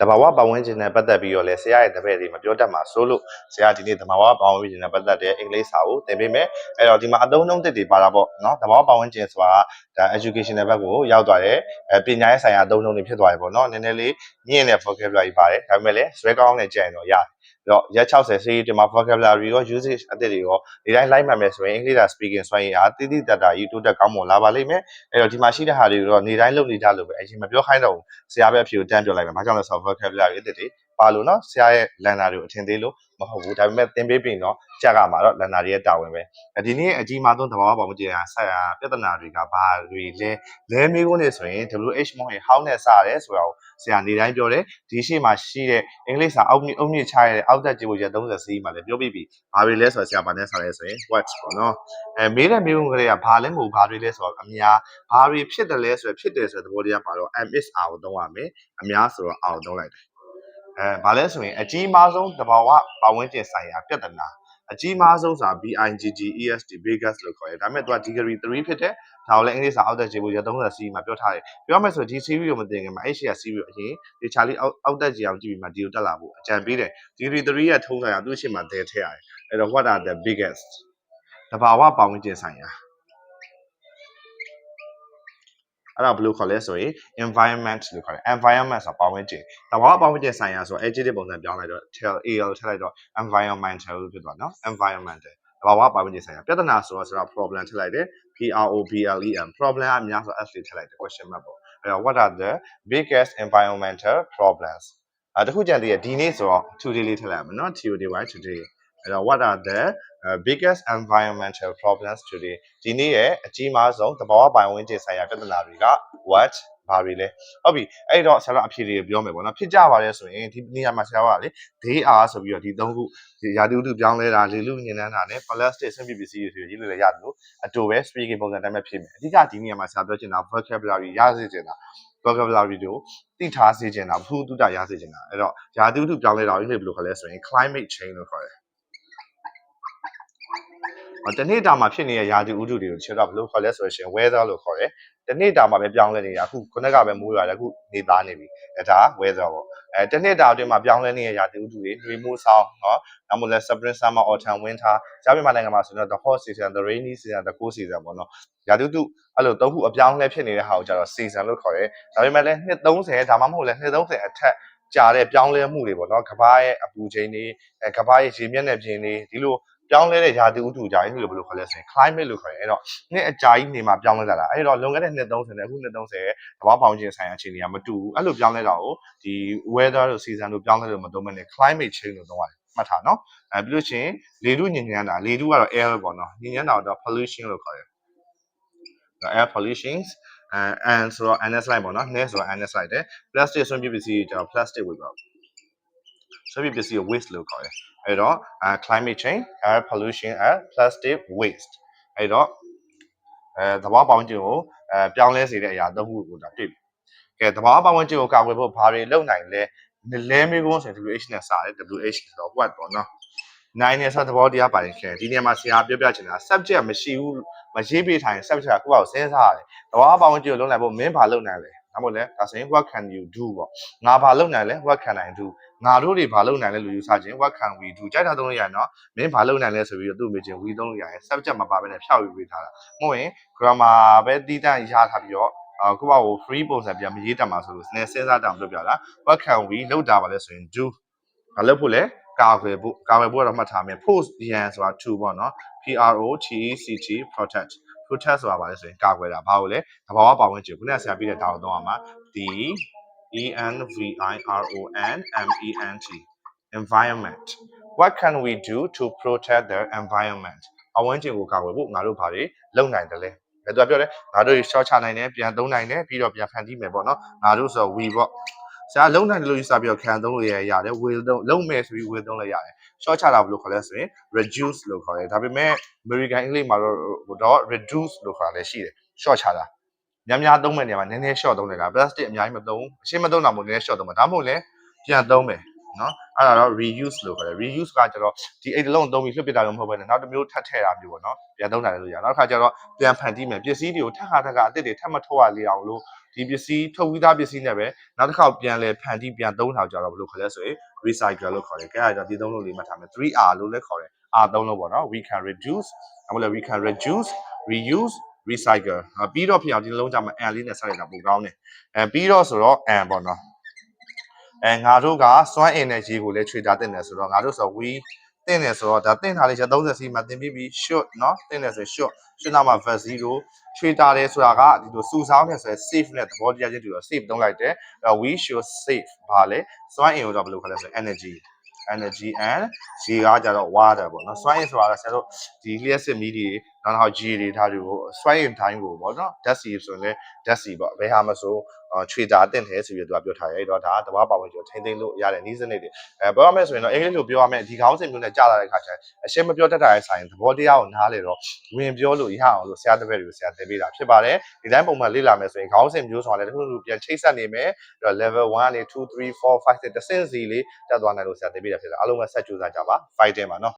တဘာဝပတ်ဝန်းကျင်နဲ့ပတ်သက်ပြီးတော့လဲဆရာရဲ့တပည့်တွေမပြောတတ်မှာဆိုလို့ဆရာဒီနေ့တဘာဝပတ်ဝန်းကျင်နဲ့ပတ်သက်တဲ့အင်္ဂလိပ်စာကိုသင်ပေးမယ်အဲ့တော့ဒီမှာအသုံးအနှုန်းသစ်တွေပါတာပေါ့နော်တဘာဝပတ်ဝန်းကျင်ဆိုတာဒါ educational ဘက်ကိုရောက်သွားတယ်အဲပညာရေးဆိုင်ရာအသုံးအနှုန်းတွေဖြစ်သွားတယ်ပေါ့နော်နည်းနည်းလေးညင့်တဲ့ vocabulary ပါတယ်ဒါပေမဲ့လည်းဇွဲကောင်းနဲ့ကြည့်ရင်တော့ရတယ်ပြီး တော့ရက်60 series ဒီမှာ vocabulary ရော usage အသစ်တွေရောဒီတိုင်းလိုက်မှတ်မယ်ဆိုရင်အင်္ဂလိပ်စာ speaking ဆိုရင်အားတိတိတတ်တာကြီးတိုးတက်ကောင်းမွန်လာပါလိမ့်မယ်အဲ့တော့ဒီမှာရှိတဲ့ဟာတွေကိုတော့နေတိုင်းလုပ်နေကြလို့ပဲအရင်မပြောခိုင်းတော့ဘူးဆရာပဲအဖြေကိုတန်းပြောလိုက်မယ်။ဘာကြောင့်လဲဆိုတော့ vocabulary အသစ်တွေ ပါလို့နော်ဆရာရဲ့လန်နာတွေကိုအထင်သေးလို့မဟုတ်ဘူး။ဒါပေမဲ့သင်ပေးပြီးတော့ကြက်ကမှာတော့လန်နာတွေရဲ့တာဝန်ပဲ။ဒီနေ့အကြီးမားဆုံးသဘာဝပေါင်းမကျင်ရဆက်ရပြဿနာတွေကဘာတွေလဲလဲမေးခွန်းနေဆိုရင် WH မဟုတ်ရင် how နဲ့စတယ်ဆိုတာကိုဆရာနေတိုင်းပြောတယ်။ဒီရှေ့မှာရှိတဲ့အင်္ဂလိပ်စာအောက်မြစ်အုံမြင့်ချရတဲ့အောက်တက်ကြည့်ဖို့ရ30စီးမှာလည်းပြောပြပြီ။ဘာတွေလဲဆိုတော့ဆရာဘာနဲ့စလဲဆိုရင် what ပေါ့နော်။အဲမေးတဲ့မေးခွန်းကလေးကဘာလဲမဟုတ်ဘာတွေလဲဆိုတော့အများဘာတွေဖြစ်တယ်လဲဆိုတော့ဖြစ်တယ်ဆိုတဲ့သဘောတရားပါတော့ MS R ကိုသုံးရမယ်။အများဆိုတော့ R ကိုသုံးလိုက်တယ်။ အဲဘာလဲဆိုရင်အကြီးမားဆုံးသဘာဝပတ်ဝန်းကျင်ဆိုင်ရာပြဿနာအကြီးမားဆုံးဆိုတာ BIGGEST biggest လို့ခေါ်တယ်ဒါပေမဲ့သူက degree 3ဖြစ်တယ်ဒါကိုလည်းအင်္ဂလိပ်စာအောက်တက်ခြေဖို့ရ30 C မှာပြောထားတယ်ပြောမယ်ဆိုဒီ series ကိုမသိခင်မှာ H ရ series ကိုအရင်ဒီ Charlie အောက်အောက်တက်ခြေအောင်ကြည့်ပြီးမှဒီကိုတက်လာဖို့အကြံပေးတယ် degree 3ရဲ့ထုံးဆိုင်ရာသူ့အရှိမတဲထည့်ရတယ်အဲ့တော့ what are the biggest သဘာဝပတ်ဝန်းကျင်ဆိုင်ရာ အဲ့ဒါဘယ်လိုခေါ်လဲဆိုရင် environment လို့ခေါ်တယ် environment ဆိုတာပတ်ဝန်းကျင်တဘာဝပတ်ဝန်းကျင်ဆိုင်ရာဆို adjective ပုံစံပြောင်းလိုက်တော့ tell al ထည့်လိုက်တော့ environmental လို့ဖြစ်သွားနော် environmental တဘာဝပတ်ဝန်းကျင်ဆိုင်ရာပြဿနာဆိုတော့ဆိုတာ problem ထည့်လိုက်တယ် P R O B L E M problem အများဆို S လေးထည့်လိုက်တယ် question mark ပေါ့အဲ့တော့ what are the biggest environmental problems အဲတခုကြံတည်းရဒီနေ့ဆိုတော့ today လေးထည့်လိုက်မယ်နော် today why today အဲ့တော့ what are the uh, biggest environmental problems today ဒီနေ့ရဲ့အကြီးမားဆုံးသဘာဝပတ်ဝန်းကျင်ဆိုင်ရာပြဿနာတွေက what ဘာတွေလဲဟုတ်ပြီအဲ့တော့ဆရာကအဖြေတွေပြောမယ်ပေါ့နော်ဖြစ်ကြပါတယ်ဆိုရင်ဒီနေရာမှာဆရာကလေ they are ဆိုပြီးတော့ဒီသုံးခုဒီရာသီဥတုပြောင်းလဲတာလေလူညင်နန်းတာနဲ့ plastic ဆင့်ပြပစ္စည်းတွေဆိုရေးလို့လည်းရတယ်လို့အတူပဲ speaking ပုံစံတိုင်းပဲဖြစ်မယ်အဓိကဒီနေရာမှာဆရာပြောချင်တာ vocabulary ရစေချင်တာ vocabulary တွေကိုသိထားစေချင်တာဘုသူတ္တရစေချင်တာအဲ့တော့ရာသီဥတုပြောင်းလဲတာကိုအင်္ဂလိပ်ဘယ်လိုခေါ်လဲဆိုရင် climate change လို့ခေါ်တယ်ဟော တနေ့တာမှာဖြစ်နေတဲ့ရာသီဥတုတွေကိုခြေတော့ဘယ်လိုခေါ်လဲဆိုရင် weather လို့ခေါ်တယ်တနေ့တာမှာပဲပြောင်းလဲနေတာအခုခုနကပဲမိုးရွာတယ်အခုနေသားနေပြီအဲဒါ weather ပေါ့အဲတနေ့တာအတွင်းမှာပြောင်းလဲနေတဲ့ရာသီဥတုတွေနှွေမိုးဆောင်နော်နောက်မှလည်း spring summer autumn winter ကြားမြန်မာနိုင်ငံမှာဆိုတော့ the hot season the rainy season the cool season ပေါ့နော်ရာသီဥတုအဲ့လိုသုံးခုအပြောင်းလဲဖြစ်နေတဲ့ဟာကိုကျတော့ season လို့ခေါ်တယ်ဒါပေမဲ့လည်းနှစ်30ဒါမှမဟုတ်လည်းနှစ်30အထက်ကြာတဲ့ပြောင်းလဲမှုတွေပေါ့နော်ကဘာရဲ့အပူချိန်တွေအဲကဘာရဲ့ရေမျက်နှာပြင်တွေဒီလို ပြောင်းလဲတဲ့ရာသီဥတုကြာရင်ဒီလိုဘယ်လိုခေါ်လဲဆိုရင် climate လို့ခေါ်တယ်အဲ့တော့နှစ်အကြာကြီးနေမှာပြောင်းလဲလာတာအဲ့တော့လွန်ခဲ့တဲ့နှစ်30နဲ့အခုနှစ်30ရဲ့သဘာဝပေါင်းခြင်းဆိုင်ရာအခြေအနေကမတူဘူးအဲ့လိုပြောင်းလဲတာကိုဒီ weather တို့ season တို့ပြောင်းလဲလို့မသုံးဘဲနဲ့ climate change လို့သုံးရတယ်မှတ်ထားနော်အဲပြီးလို့ရှိရင်လေထုညဉ့်ညမ်းတာလေထုကတော့ air ပေါ့နော်ညဉ့်ညမ်းတာတော့ pollution လို့ခေါ်တယ် air pollutions အဲ and ဆိုတော့ ns line ပေါ့နော် net ဆိုတော့ ns line တယ် plastic ဆွန့်ပစ်ပစ္စည်းကျတော့ plastic ဝေပေါ့ ဆွန့်ပစ်ပစ္စည်းကို waste လို့ခေါ်တယ်အဲ့တော့ climate change air pollution and plastic waste အဲ့တော့အဲသဘာဝပေါင်းကျင်ကိုအဲပြောင်းလဲစေတဲ့အရာသုံးခုကိုဒါတွေ့ပြီကဲသဘာဝပတ်ဝန်းကျင်ကိုကာကွယ်ဖို့ဘာတွေလုပ်နိုင်လဲလဲမေးခွန်းဆိုရင် WH နဲ့စတယ် WH ဆိုတော့ what ပေါ့နော်နိုင်နေဆိုသဘောတရားပါတယ်ခင်ဒီနေရာမှာဆရာပြောပြချင်တာ subject မရှိဘူးမရေးပေးထိုင် subject ကကိုယ့်ဘာကိုစဉ်းစားရတယ်သဘာဝပတ်ဝန်းကျင်ကိုလုပ်နိုင်ဖို့မင်းဘာလုပ်နိုင်လဲဒါမို့လဲဒါဆိုရင် what can you do ပေါ့ငါဘာလုပ်နိုင်လဲ what can I do ငါတို့တွေဘာလုပ်နိုင်လဲလို့ယူဆခြင်း what can we do ကြိုက်တာသုံးလို့ရရင်တော့မင်းဘာလုပ်နိုင်လဲဆိုပြီးတော့သူ့မေးခြင်း we သုံးလို့ရရင် subject မပါဘဲနဲ့ဖြောက်ယူပေးထားတာမဟုတ်ရင် grammar ပဲတီးတန့်ရထားပြီးတော့အာကိုယ့်ဘာကို free ပုံစံပြန်မရေးတတ်မှာဆိုလို့နည်းစဉ်းစားတမ်းပြောပြတာ what can we လောက်တာပါလဲဆိုရင် do ဘာလုပ်ဖို့လဲကာကွယ်ဖို့ကာကွယ်ဖို့တော့မှတ်ထားမယ် post ရန်ဆိုတာ to ပေါ့နော် P R O T E C T protect protect ဆိုတာပါလဲဆိုရင်ကာကွယ်တာဘာလို့လဲသဘာဝပတ်ဝန်းကျင်ခုနကဆရာပြတဲ့ဒါကိုတော့မှာ the E N V I R O N M E N T environment what can we do to protect the environment ပတ်ဝန်းကျင်ကိုကာကွယ်ဖို့ငါတို့ဘာတွေလုပ်နိုင်တယ်လဲအဲသူကပြောတယ်ငါတို့ short ချနိုင်တယ်ပြန်သုံးနိုင်တယ်ပြီးတော့ပြန်ဖန်တီးမယ်ပေါ့နော်ငါတို့ဆို we ပေါ့ဆရာလုံးနိုင်တယ်လို့ယူဆပြီးတော့ခံသုံးလို့ရရတယ် will သုံးလုံးမယ်ဆိုပြီး will သုံးလို့ရတယ် short ချတာဘယ်လိုခေါ်လဲဆိုရင် reduce လို့ခေါ်တယ်ဒါပေမဲ့ American English မှာတော့တော့ reduce လို့ခေါ်တာလည်းရှိတယ် short ချတာ များများသုံးမဲ့နေရာမှာနည်းနည်း short သုံးတယ်လား plastic အများကြီးမသုံးအရှင်းမသုံးတာမို့နည်းနည်း short သုံးမှာဒါမှမဟုတ်လည်းပြန်သုံးမယ်နော်အဲ့ဒါတော့ reuse လို့ခေါ်တယ် reuse ကကျတော့ဒီအိတ်တစ်လုံးသုံးပြီးလွှတ်ပစ်တာလို့မဟုတ်ဘဲနဲ့နောက်တစ်မျိုးထပ်ထည့်တာမျိုးပေါ့နော်ပြန်သုံးတာလည်းလို့ရနောက်တစ်ခါကျတော့ပြန်ဖန်တီးမယ်ပစ္စည်းတွေကိုထပ်ခါထပ်ခါအစ်စ်တွေထပ်မထုတ်ရလေအောင်လို့ဒီပစ္စည်းထုတ်ပြီးသားပစ္စည်းနဲ့ပဲနောက်တစ်ခေါက်ပြန်လဲဖန်တီးပြန်သုံးထောင်ကြတော့ဘယ်လိုခေါ်လဲဆိုရင် recycle လို့ခေါ်တယ်။ကဲအဲ့ဒါဒီသုံးလို့လေးမှတ်ထားမယ် 3R လို့လည်းခေါ်တယ်။ R သုံးလို့ပေါ့နော် we can reduce အခုလည်း we can reduce reuse recycle အပြီးတော့ဖြစ်အောင်ဒီနှလုံးကြမှာ and လေးနဲ့ဆက်လိုက်တာပိုကောင်းတယ်။အဲပြီးတော့ဆိုတော့ and ပေါ့နော်။အဲငါတို့ကစွမ်းအင်နဲ့ရေကိုလည်းခြွေတာတင်တယ်ဆိုတော့ငါတို့ဆို we တင်တယ်ဆိုတော့ဒါတင်ထားလေးချက်30စီမှာတင်ပြီးပြီး short เนาะတင်တယ်ဆို short ရှင်းလာမှာ verb 0ခြွေတာတယ်ဆိုတာကဒီလိုစုဆောင်းတယ်ဆိုရင် safe နဲ့သဘောတရားချင်းတူတော့ safe သုံးလိုက်တယ်အဲ့တော့ we should save ဘာလဲစွမ်းအင်ကိုတော့ဘယ်လိုခေါ်လဲဆိုရင် energy energy and ရေကကြတော့ water ပေါ့နော်စွမ်းအင်ဆိုတာကဆရာတို့ဒီလျှက်စစ်မီးတွေ နောက်တော့ရေတွေဒါတွေကိုစွမ်းအင်တိုင်းကိုပေါ့နော်ဓာတ်ဆီဆိုရင်လည်းဓာတ်ဆီပေါ့ဘယ်ဟာမဆိုခြွေတာတင်တယ်ဆိုပြီးတော့သူကပြောထားတယ်အဲ့တော့ဒါကတဘာပါဝင်ကျော်ထိမ့်သိမ့်လို့ရတဲ့နည်းစနစ်တွေအဲပြောရမယ်ဆိုရင်တော့အင်္ဂလိပ်လိုပြောရမယ်ဒီခေါင်းစဉ်မျိုးနဲ့ကြာလာတဲ့ခါကျရင်အရှင်းမပြောတတ်တာရဲ့ဆိုင်သဘောတရားကိုနားလေတော့ဝင်ပြောလို့ရအောင်လို့ဆရာတပည့်တွေကိုဆရာသင်ပေးတာဖြစ်ပါတယ်ဒီတိုင်းပုံမှန်လေ့လာမယ်ဆိုရင်ခေါင်းစဉ်မျိုးဆိုတာလည်းတစ်ခုခုပြန်ချိတ်ဆက်နေမယ်အဲ့တော့ level 1ကနေ2 3 4 5 6တဆင့်စီလေးတက်သွားနိုင်လို့ဆရာသင်ပေးတာဖြစ်တယ်အားလုံးပဲဆက်ကြိုးစားကြပါ fighting ပါနော်